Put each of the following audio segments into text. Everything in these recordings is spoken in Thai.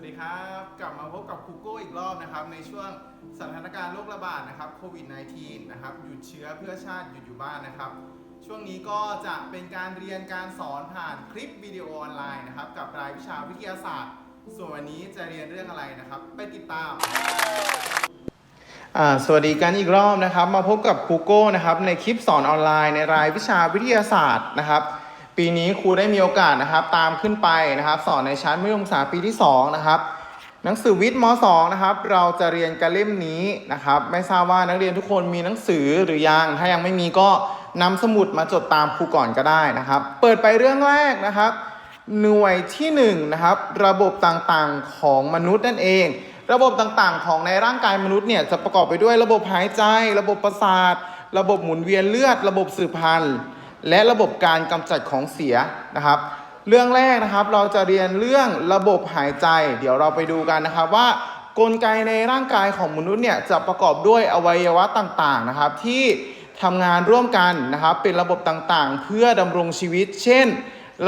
วัสดีครับ กลับมาพบกับครูโก้อีกรอบนะครับ ในช่วงสถานการณ์โรคระบาดนะครับโควิด -19 นะครับหยุดเชื้อเพื่อชาติหยุดอยู่บ้านนะครับ ช่วงนี้ก็จะเป็นการเรียนการสอนผ่านคลิปวิดีโอออนไลน์นะครับ กับรายวิชาวิทยาศาสตร์ ส่วนวันนี้จะเรียนเรื่องอะไรนะครับ ไปติดตามสวัสดีกันอีกรอบนะครับ มาพบกับครูโก้นะครับในคลิปสอนออนไลน์ในรายวิชาวิทยาศาสตร์นะครับ ปีนี้ครูได้มีโอกาสนะครับ ตามขึ้นไปนะครับ สอนในชั้นมัธยมศึกษาปีที่2นะครับหนังสือวิทย์ม .2 นะครับ เราจะเรียนกันเล่มนี้นะครับ ไม่ทราบว่านักเรียนทุกคนมีหนังสือหรือยัง ถ้ายังไม่มีก็นำสมุดมาจดตามครูก่อนก็ได้นะครับ เปิดไปเรื่องแรกนะครับ หน่วยที่1นงนะครับ ระบบต่างๆของมนุษย์นั่นเอง ระบบต่างๆ ของในร่างกายมนุษย์เนี่ยจะประกอบไปด้วยระบบหายใจ ระบบประสาท ระบบหมุนเวียนเลือด ระบบสืบพันธุ์ และระบบการกำจัดของเสียนะครับ เรื่องแรกนะครับเราจะเรียนเรื่องระบบหายใจ เดี๋ยวเราไปดูกันนะครับว่ากลไกในร่างกายของมนุษย์เนี่ยจะประกอบด้วยอวัยวะต่างๆนะครับ ที่ทำงานร่วมกันนะครับ เป็นระบบต่างๆ เพื่อดำรงชีวิต เช่น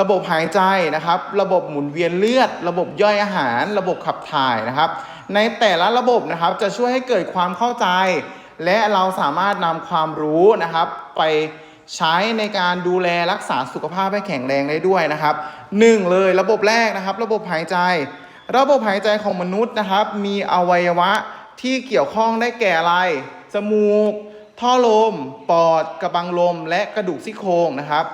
ระบบหายใจนะครับ ระบบหมุนเวียนเลือด ระบบย่อยอาหาร ระบบขับถ่ายนะครับ ในแต่ละระบบนะครับจะช่วยให้เกิดความเข้าใจ และเราสามารถนำความรู้นะครับไป ใช้ในการดูแลรักษาสุขภาพให้แข็งแรงได้ด้วยนะครับหนึ่งเลยระบบแรกนะครับ ระบบหายใจ ระบบหายใจของมนุษย์นะครับ มีอวัยวะที่เกี่ยวข้องได้แก่อะไร จมูก ท่อลม ปอด กระบังลม และกระดูกซี่โครงนะครับ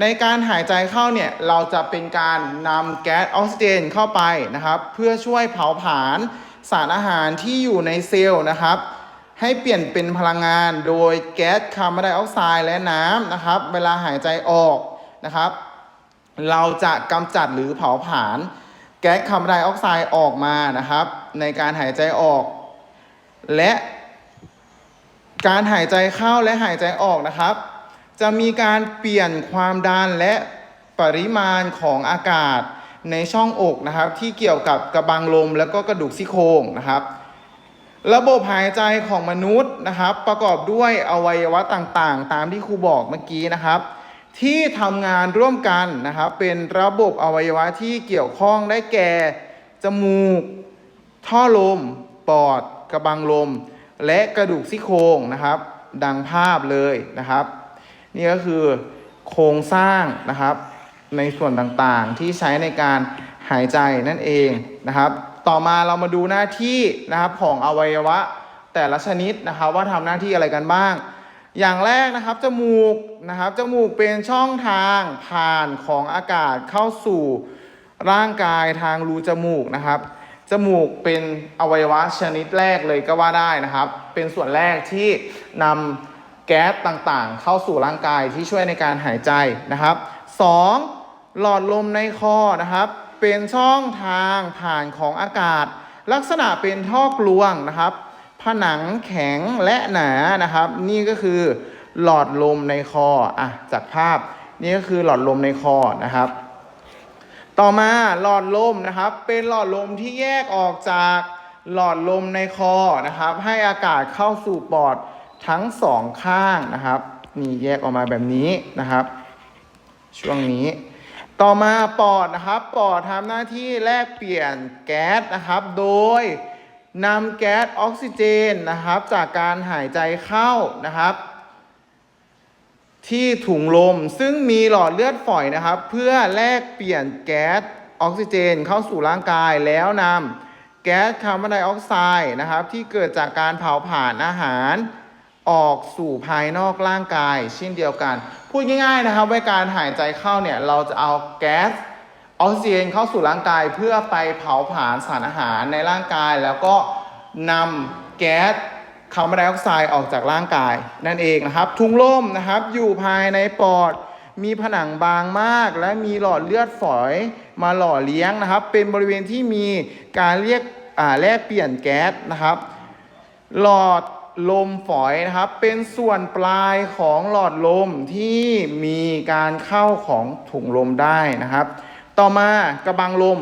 ในการหายใจเข้าเนี่ย เราจะเป็นการนำแก๊สออกซิเจนเข้าไปนะครับ เพื่อช่วยเผาผลาญสารอาหารที่อยู่ในเซลล์นะครับ ให้เปลี่ยนเป็นพลังงาน โดยแก๊สคาร์บอนไดออกไซด์และน้ำนะครับ เวลาหายใจออกนะครับ เราจะกำจัดหรือเผาผลาญแก๊สคาร์บอนไดออกไซด์ออกมานะครับ ในการหายใจออก และการหายใจเข้าและหายใจออกนะครับ จะมีการเปลี่ยนความดันและปริมาณของอากาศในช่องอกนะครับ ที่เกี่ยวกับกระบังลมแล้วก็กระดูกซี่โครงนะครับ ระบบหายใจของมนุษย์นะครับ ประกอบด้วยอวัยวะต่างๆ ตามที่ครูบอกเมื่อกี้นะครับ ที่ทำงานร่วมกันนะครับ เป็นระบบอวัยวะที่เกี่ยวข้องได้แก่ จมูก ท่อลม ปอด กระบังลม และกระดูกซี่โครงนะครับ ดังภาพเลยนะครับ นี่ก็คือโครงสร้างนะครับ ในส่วนต่างๆที่ใช้ในการหายใจนั่นเองนะครับ ต่อมาเรามาดูหน้าที่นะครับของอวัยวะแต่ละชนิดนะครับว่าทำหน้าที่อะไรกันบ้าง อย่างแรกนะครับจมูกนะครับจมูกเป็นช่องทางผ่านของอากาศเข้าสู่ร่างกายทางรูจมูกนะครับ จมูกเป็นอวัยวะชนิดแรกเลยก็ว่าได้นะครับ เป็นส่วนแรกที่นำแก๊สต่างๆ เข้าสู่ร่างกายที่ช่วยในการหายใจนะครับ 2. หลอดลมในคอนะครับ เป็นช่องทางผ่านของอากาศ ลักษณะเป็นท่อกลวงนะครับ ผนังแข็งและหนานะครับ นี่ก็คือหลอดลมในคออะจากภาพนี่ก็คือหลอดลมในคอนะครับ ต่อมาหลอดลมนะครับ เป็นหลอดลมที่แยกออกจากหลอดลมในคอนะครับ ให้อากาศเข้าสู่ปอดทั้งสองข้างนะครับนี่แยกออกมาแบบนี้นะครับ ช่วงนี้ ต่อมาปอดนะครับ ปอดทำหน้าที่แลกเปลี่ยนแก๊สนะครับ โดยนำแก๊สออกซิเจนนะครับ จากการหายใจเข้านะครับ ที่ถุงลมซึ่งมีหลอดเลือดฝอยนะครับ เพื่อแลกเปลี่ยนแก๊สออกซิเจนเข้าสู่ร่างกายแล้วนำแก๊สคาร์บอนไดออกไซด์นะครับ ที่เกิดจากการเผาผลาญอาหาร ออกสู่ภายนอกร่างกายเช่นเดียวกัน พูดง่ายๆนะครับว่าการหายใจเข้าเนี่ยเราจะเอาแก๊สออกซิเจนเข้าสู่ร่างกายเพื่อไปเผาผลาญสารอาหารในร่างกาย แล้วก็นำแก๊สคาร์บอนไดออกไซด์ออกจากร่างกาย นั่นเองนะครับ ทุงลมนะครับอยู่ภายในปอด มีผนังบางมาก และมีหลอดเลือดฝอยมาหล่อเลี้ยงนะครับ เป็นบริเวณที่มีการเรียกอ่าแลกเปลี่ยนแก๊สนะครับ หลอด ลมฝอยนะครับ เป็นส่วนปลายของหลอดลมที่มีการเข้าของถุงลมได้นะครับ ต่อมากระบังลม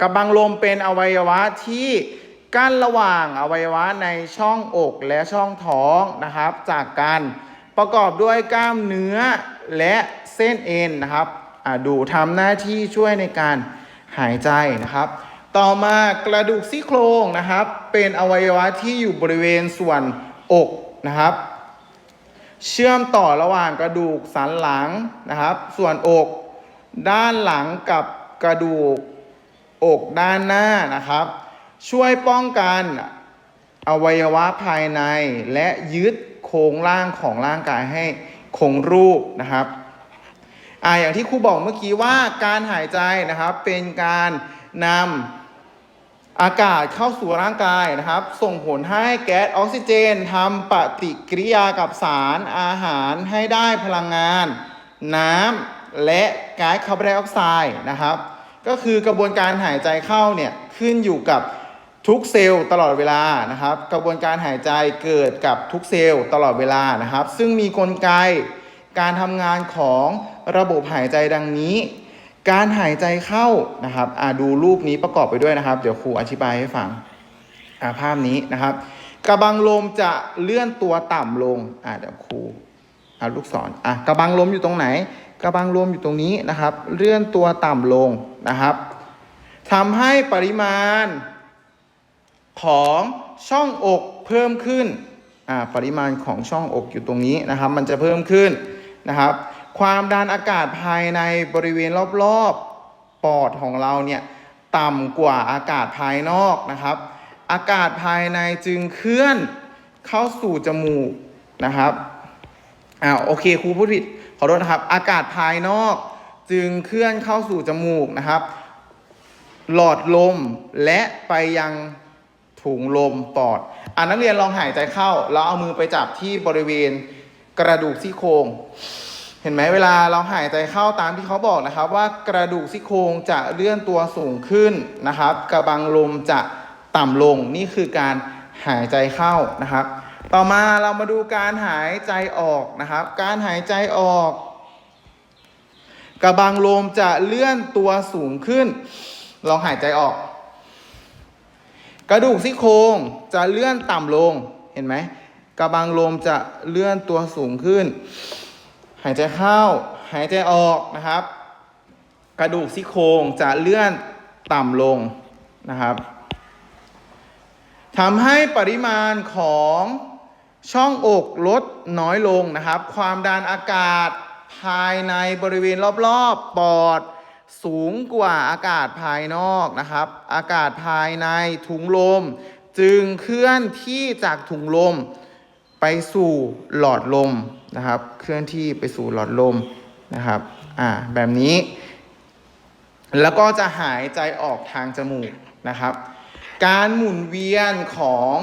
กระบังลมเป็นอวัยวะที่กั้นระหว่างอวัยวะในช่องอกและช่องท้องนะครับ จากกันประกอบด้วยกล้ามเนื้อและเส้นเอ็นนะครับดูทำหน้าที่ช่วยในการหายใจนะครับ ต่อมากระดูกซี่โครงนะครับ เป็นอวัยวะที่อยู่บริเวณส่วนอกนะครับ เชื่อมต่อระหว่างกระดูกสันหลังนะครับ ส่วนอก ด้านหลังกับกระดูกอกด้านหน้านะครับ ช่วยป้องกันอวัยวะภายในและยึดโครงร่างของร่างกายให้คงรูปนะครับอ่าอย่างที่ครูบอกเมื่อกี้ว่าการหายใจนะครับเป็นการนำ อากาศเข้าสู่ร่างกายนะครับ ส่งผลให้แก๊สออกซิเจนทำปฏิกิริยากับสารอาหารให้ได้พลังงาน น้ำและก๊าซคาร์บอนไดออกไซด์นะครับ ก็คือกระบวนการหายใจเข้าเนี่ยขึ้นอยู่กับทุกเซลล์ตลอดเวลานะครับ กระบวนการหายใจเกิดกับทุกเซลล์ตลอดเวลานะครับ ซึ่งมีกลไกการทำงานของระบบหายใจดังนี้ การหายใจเข้านะครับดูรูปนี้ประกอบไปด้วยนะครับ เดี๋ยวครูอธิบายให้ฟังภาพนี้นะครับกระบังลมจะเลื่อนตัวต่ำลงอ่าเดี๋ยวครูเอาลูกศรอะกระบังลมอยู่ตรงไหน กระบังลมอยู่ตรงนี้นะครับ เลื่อนตัวต่ำลงนะครับทำให้ปริมาณของช่องอกเพิ่มขึ้นอ่าปริมาณของช่องอกอยู่ตรงนี้นะครับ มันจะเพิ่มขึ้นนะครับ ความดันอากาศภายในบริเวณรอบๆปอดของเราเนี่ยต่ำกว่าอากาศภายนอกนะครับ อากาศภายในจึงเคลื่อนเข้าสู่จมูกนะครับอ่าโอเคครูพูดผิดขอโทษนะครับ อากาศภายนอกจึงเคลื่อนเข้าสู่จมูกนะครับ หลอดลมและไปยังถุงลมปอดอ่านักเรียนลองหายใจเข้า แล้วเอามือไปจับที่บริเวณกระดูกซี่โครง เห็นไหมเวลาเราหายใจเข้าตามที่เขาบอกนะครับ ว่ากระดูกซี่โครงจะเลื่อนตัวสูงขึ้นนะครับ กระบังลมจะต่ำลงนี่คือการหายใจเข้านะครับ ต่อมาเรามาดูการหายใจออกนะครับ การหายใจออก กระบังลมจะเลื่อนตัวสูงขึ้น ลองหายใจออก กระดูกซี่โครงจะเลื่อนต่ำลงเห็นไหมกระบังลมจะเลื่อนตัวสูงขึ้น หายใจเข้า หายใจออกนะครับ กระดูกซี่โครงจะเลื่อนต่ำลงนะครับทำให้ปริมาณของช่องอกลดน้อยลงนะครับ ความดันอากาศภายในบริเวณรอบๆปอด สูงกว่าอากาศภายนอกนะครับ อากาศภายในถุงลม จึงเคลื่อนที่จากถุงลมไปสู่หลอดลม นะครับ เคลื่อนที่ไปสู่หลอดลมนะครับอ่าแบบนี้ แล้วก็จะหายใจออกทางจมูกนะครับ การหมุนเวียนของ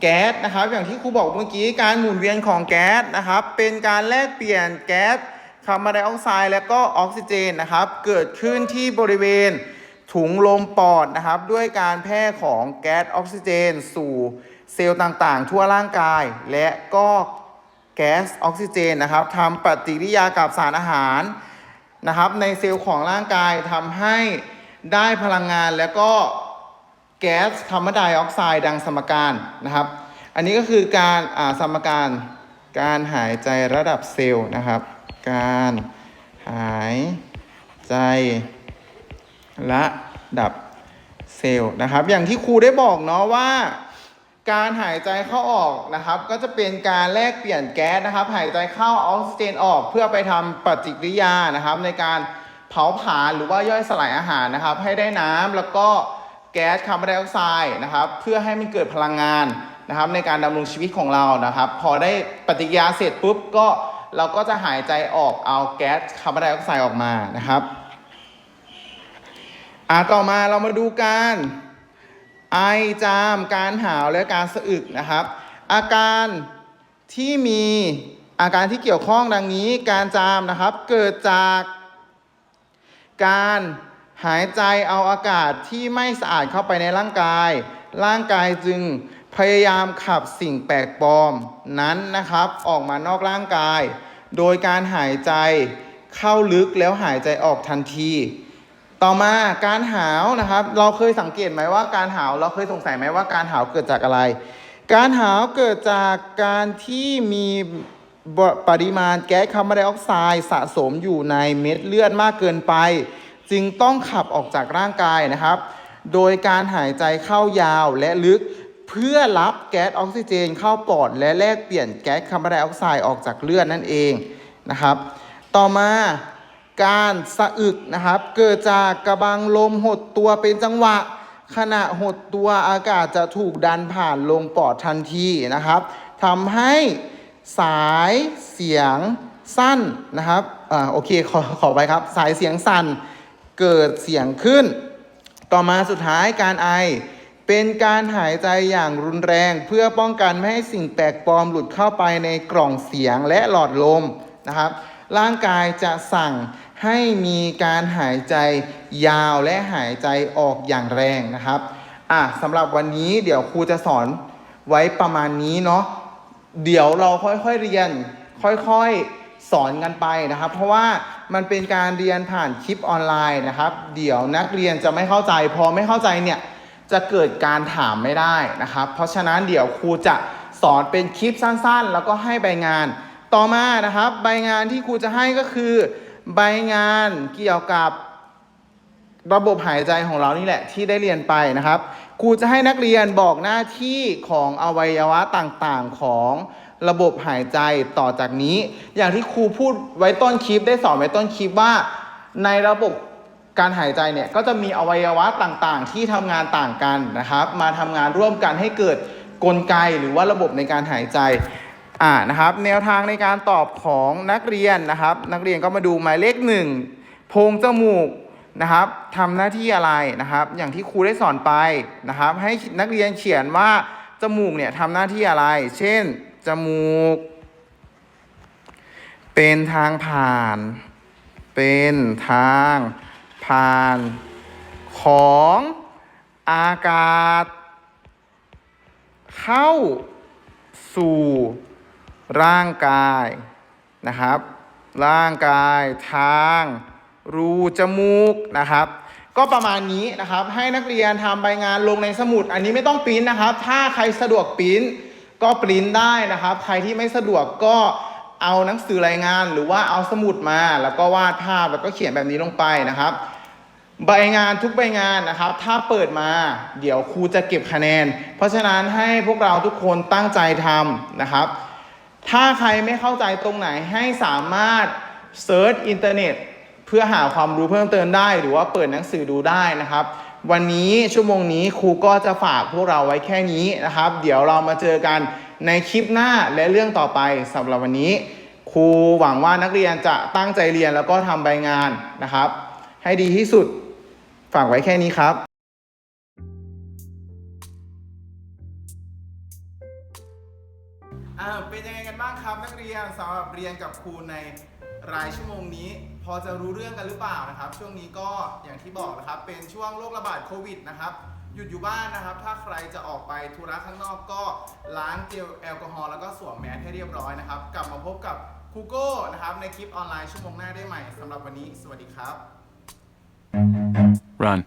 แก๊สนะครับ อย่างที่ครูบอกเมื่อกี้การหมุนเวียนของแก๊สนะครับ เป็นการแลกเปลี่ยนแก๊สคาร์บอนไดออกไซด์และก็ออกซิเจนนะครับ เกิดขึ้นที่บริเวณถุงลมปอดนะครับ ด้วยการแพร่ของแก๊สออกซิเจน สู่เซลล์ต่างๆ ทั่วร่างกาย และก็ แก๊สออกซิเจนนะครับทำปฏิกิริยากับสารอาหารนะครับในเซลล์ของร่างกายทำให้ได้พลังงานแล้วก็แก๊สคาร์บอนไดออกไซด์ดังสมการนะครับ อันนี้ก็คือการอ่าสมการการหายใจระดับเซลล์นะครับ การหายใจระดับเซลล์นะครับ อย่างที่ครูได้บอกเนาะว่า การหายใจเข้าออกนะครับ ก็จะเป็นการแลกเปลี่ยนแก๊สนะครับ หายใจเข้าออกซิเจนออก เพื่อไปทำปฏิกิริยานะครับ ในการเผาผลาญหรือว่าย่อยสลายอาหารนะครับ ให้ได้น้ำแล้วก็แก๊สคาร์บอนไดออกไซด์นะครับ เพื่อให้มันเกิดพลังงานนะครับ ในการดำรงชีวิตของเรานะครับ พอได้ปฏิกิริยาเสร็จปุ๊บก็เราก็จะหายใจออกเอาแก๊สคาร์บอนไดออกไซด์ออกมานะครับอ่าต่อมาเรามาดูการ ไอจามการหาวและการสะอึกนะครับ อาการที่มีอาการที่เกี่ยวข้องดังนี้การจามนะครับเกิดจากการหายใจเอาอากาศที่ไม่สะอาดเข้าไปในร่างกาย ร่างกายจึงพยายามขับสิ่งแปลกปลอมนั้นนะครับ ออกมานอกร่างกาย โดยการหายใจเข้าลึกแล้วหายใจออกทันที ต่อมาการหาวนะครับ เราเคยสังเกตไหมว่าการหาวเราเคยสงสัยไหมว่าการหาวเกิดจากอะไร การหาวเกิดจากการที่มีปริมาณแก๊สคาร์บอนไดออกไซด์สะสมอยู่ในเม็ดเลือดมากเกินไป จึงต้องขับออกจากร่างกายนะครับ โดยการหายใจเข้ายาวและลึกเพื่อรับแก๊สออกซิเจนเข้าปอด และแลกเปลี่ยนแก๊สคาร์บอนไดออกไซด์ออกจากเลือดนั่นเองนะครับ ต่อมา การสะอึกนะครับ เกิดจากกระบังลมหดตัวเป็นจังหวะ ขณะหดตัวอากาศจะถูกดันผ่านลงปอดทันทีนะครับทำให้สายเสียงสั้นนะครับอ่าโอเคขอขอไปครับ สายเสียงสั่นเกิดเสียงขึ้น ต่อมาสุดท้ายการไอ เป็นการหายใจอย่างรุนแรงเพื่อป้องกันไม่ให้สิ่งแปลกปลอมหลุดเข้าไปในกล่องเสียงและหลอดลมนะครับ ร่างกายจะสั่ง ให้มีการหายใจยาวและหายใจออกอย่างแรงนะครับอะสำหรับวันนี้เดี๋ยวครูจะสอนไว้ประมาณนี้เนาะเดี๋ยวเราค่อยๆเรียน ค่อยๆสอนกันไปนะครับ เพราะว่ามันเป็นการเรียนผ่านคลิปออนไลน์นะครับ เดี๋ยวนักเรียนจะไม่เข้าใจ พอไม่เข้าใจเนี่ยจะเกิดการถามไม่ได้นะครับ เพราะฉะนั้นเดี๋ยวครูจะสอนเป็นคลิปสั้นๆ แล้วก็ให้ใบงาน ต่อมานะครับ ใบงานที่ครูจะให้ก็คือ ใบงานเกี่ยวกับระบบหายใจของเรานี่แหละที่ได้เรียนไปนะครับ ครูจะให้นักเรียนบอกหน้าที่ของอวัยวะต่างๆของระบบหายใจต่อจากนี้ อย่างที่ครูพูดไว้ต้นคลิปได้สอนไว้ต้นคลิปว่า ในระบบการหายใจเนี่ยก็จะมีอวัยวะต่างๆ ที่ทำงานต่างกันนะครับ มาทำงานร่วมกันให้เกิดกลไกหรือว่าระบบในการหายใจ อ่านะครับแนวทางในการตอบของนักเรียนนะครับ นักเรียนก็มาดูหมายเลขหนึ่งโพรงจมูกนะครับทำหน้าที่อะไรนะครับ อย่างที่ครูได้สอนไปนะครับ ให้นักเรียนเขียนว่าจมูกเนี่ยทำหน้าที่อะไร เช่น จมูก เป็นทางผ่าน เป็นทางผ่าน ของอากาศ เข้าสู่ ร่างกายนะครับ ร่างกายทาง รูจมูกนะครับ ก็ประมาณนี้นะครับ ให้นักเรียนทำใบงานลงในสมุด อันนี้ไม่ต้องปริ้นนะครับ ถ้าใครสะดวกปริ้นก็ปริ้นได้นะครับ ใครที่ไม่สะดวกก็เอาหนังสือรายงานหรือว่าเอาสมุดมา แล้วก็วาดภาพแล้วก็เขียนแบบนี้ลงไปนะครับ ใบงานทุกใบงานนะครับ ถ้าเปิดมาเดี๋ยวครูจะเก็บคะแนน เพราะฉะนั้นให้พวกเราทุกคนตั้งใจทำนะครับ ถ้าใครไม่เข้าใจตรงไหนให้สามารถเซิร์ชอินเทอร์เน็ตเพื่อหาความรู้เพิ่มเติมได้ หรือว่าเปิดหนังสือดูได้นะครับ วันนี้ชั่วโมงนี้ครูก็จะฝากพวกเราไว้แค่นี้นะครับ เดี๋ยวเรามาเจอกันในคลิปหน้าและเรื่องต่อไปสำหรับวันนี้ ครูหวังว่านักเรียนจะตั้งใจเรียนแล้วก็ทำใบงานนะครับ ให้ดีที่สุดฝากไว้แค่นี้ครับ อ่าเป็นยังไงกันบ้างครับ นักเรียนสำหรับเรียนกับครูในรายชั่วโมงนี้ พอจะรู้เรื่องกันหรือเปล่านะครับ ช่วงนี้ก็อย่างที่บอกนะครับ เป็นช่วงโรคระบาดโควิดนะครับหยุดอยู่บ้านนะครับ ถ้าใครจะออกไปธุระข้างนอกก็ล้างเจลแอลกอฮอล์แล้วก็สวมแมสให้เรียบร้อยนะครับ กลับมาพบกับครูโก้นะครับ ในคลิปออนไลน์ชั่วโมงหน้าได้ใหม่สำหรับวันนี้ สวัสดีครับ Run.